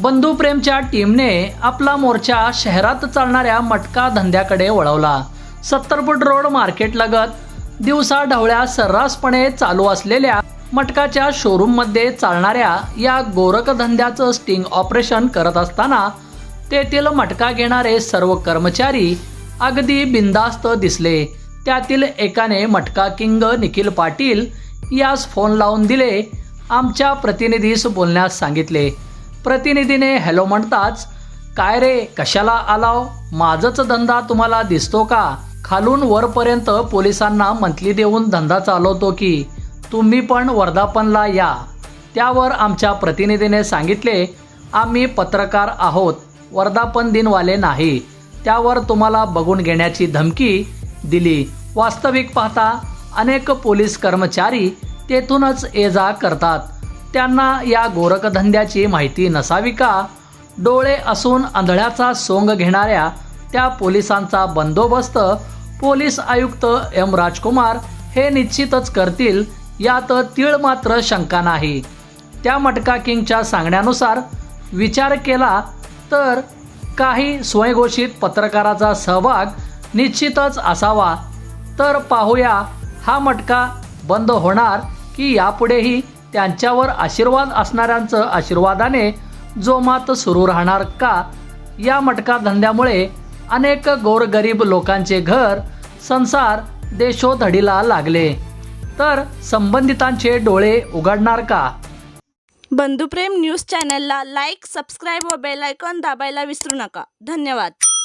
बंधुप्रेमच्या टीमने आपला मोर्चा शहरात चालणाऱ्या मटका धंद्याकडे वळवला. सत्तर फूट रोड मार्केट लगत दिवसा ढवळ्या सर्रासपणे चालू असलेल्या मटकाच्या शोरूममध्ये चालणाऱ्या या गोरख धंद्याचं स्टिंग ऑपरेशन करत असताना तेथील मटका घेणारे सर्व कर्मचारी अगदी बिंदास्त दिसले. त्यातील एकाने मटका किंग निखिल पाटील यास फोन लावून दिले. आमच्या प्रतिनिधीस बोलण्यास सांगितले. प्रतिनिधीने हॅलो म्हणताच काय रे कशाला आलाव? माझंच धंदा तुम्हाला दिसतो का? खालून वरपर्यंत पोलिसांना मंथली देऊन धंदा चालवतो की तुम्ही पण वर्धापनला या. त्यावर आमच्या प्रतिनिधीने सांगितले आम्ही पत्रकार आहोत वर्धापन दिनवाले नाही. त्यावर तुम्हाला बघून घेण्याची धमकी दिली. वास्तविक पाहता अनेक पोलीस कर्मचारी तेथूनच ये जा करतात. त्यांना या गोरखधंद्याची माहिती नसावी का? डोळे असून आंधळ्याचा सोंग घेणाऱ्या त्या पोलिसांचा बंदोबस्त पोलीस आयुक्त एम राजकुमार हे निश्चितच करतील यात तीळ मात्र शंका नाही. त्या मटका किंगच्या सांगण्यानुसार विचार केला तर काही स्वयंघोषित पत्रकाराचा सहभाग निश्चितच असावा. तर पाहूया हा मटका बंद होणार की यापुढेही त्यांच्यावर आशीर्वाद असणाऱ्यांचं आशीर्वादाने जोमात सुरू राहणार का? या मटका धंद्यामुळे अनेक गोरगरीब लोकांचे घर संसार देशोधडीला लागले. तर संबंधितांचे डोळे उघडणार का? बंधुप्रेम न्यूज चॅनलला लाईक सबस्क्राईब व बेल दाबायला विसरू नका. धन्यवाद.